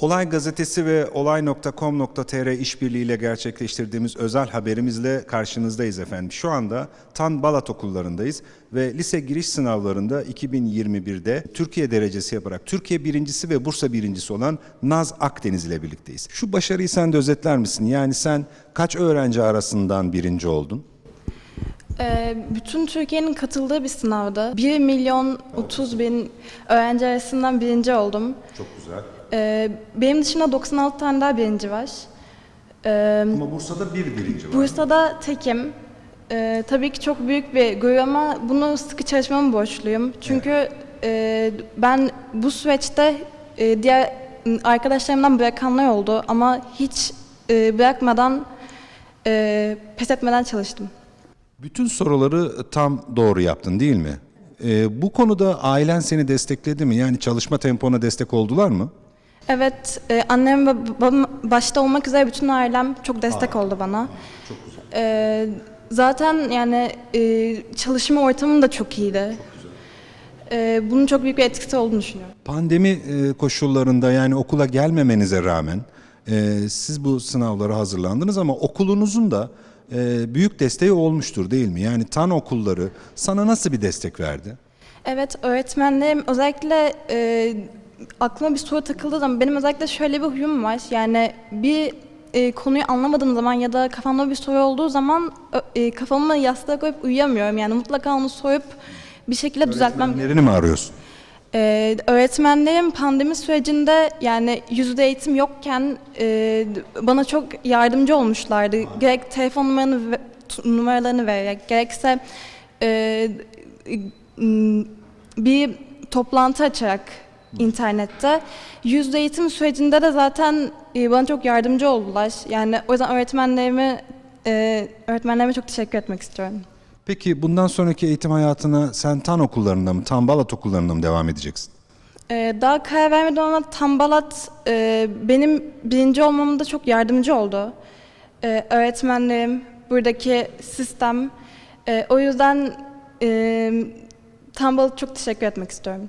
Olay Gazetesi ve olay.com.tr işbirliğiyle gerçekleştirdiğimiz özel haberimizle karşınızdayız efendim. Şu anda Tan Balat okullarındayız ve lise giriş sınavlarında 2021'de Türkiye derecesi yaparak Türkiye birincisi ve Bursa birincisi olan Naz Akdeniz ile birlikteyiz. Şu başarıyı sen de özetler misin? Yani sen kaç öğrenci arasından birinci oldun? Ee, bütün Türkiye'nin katıldığı bir sınavda 1 milyon 30 bin öğrenci arasından birinci oldum. Çok güzel. Ee, benim dışımda 96 tane daha birinci var. Ee, Ama Bursa'da bir birinci var. Bursa'da tekim. Ee, tabii ki çok büyük bir gurur ama bunu sıkı çalışmama borçluyum. Çünkü e, ben bu süreçte e, diğer arkadaşlarımdan bırakanlar oldu ama hiç e, bırakmadan, e, pes etmeden çalıştım. Bütün soruları tam doğru yaptın değil mi? Ee, bu konuda ailen seni destekledi mi? Yani çalışma tempona destek oldular mı? Evet, e, annem ve babam başta olmak üzere bütün ailem çok destek oldu bana. Çok güzel. zaten yani e, çalışma ortamım da çok iyiydi. E, bunun çok büyük bir etkisi olduğunu düşünüyorum. Pandemi e, koşullarında yani okula gelmemenize rağmen e, siz bu sınavlara hazırlandınız ama okulunuzun da e, büyük desteği olmuştur değil mi? Yani tan okulları sana nasıl bir destek verdi? Evet, öğretmenlerim özellikle e, aklıma bir soru takıldığı zaman benim özellikle şöyle bir huyum var. Yani bir e, konuyu anlamadığım zaman ya da kafamda bir soru olduğu zaman e, kafamı yastığa koyup uyuyamıyorum. Yani mutlaka onu sorup bir şekilde düzeltmem Öğretmenlerini mi arıyorsun? Ee, öğretmenlerim pandemi sürecinde yani yüzde eğitim yokken e, bana çok yardımcı olmuşlardı. Gerek telefon numaralarını, ve- numaralarını vererek gerekse e, m, bir toplantı açarak internette. Yüzde eğitim sürecinde de zaten e, bana çok yardımcı oldular. Yani o yüzden öğretmenlerime e, öğretmenlerime çok teşekkür etmek istiyorum. Peki bundan sonraki eğitim hayatına sen tan okullarında mı, tan balat okullarında mı devam edeceksin? Ee, daha karar vermedim ama Tambalat e, benim birinci olmamda çok yardımcı oldu. Ee, öğretmenlerim, buradaki sistem. E, o yüzden e, Tambalat'a çok teşekkür etmek istiyorum.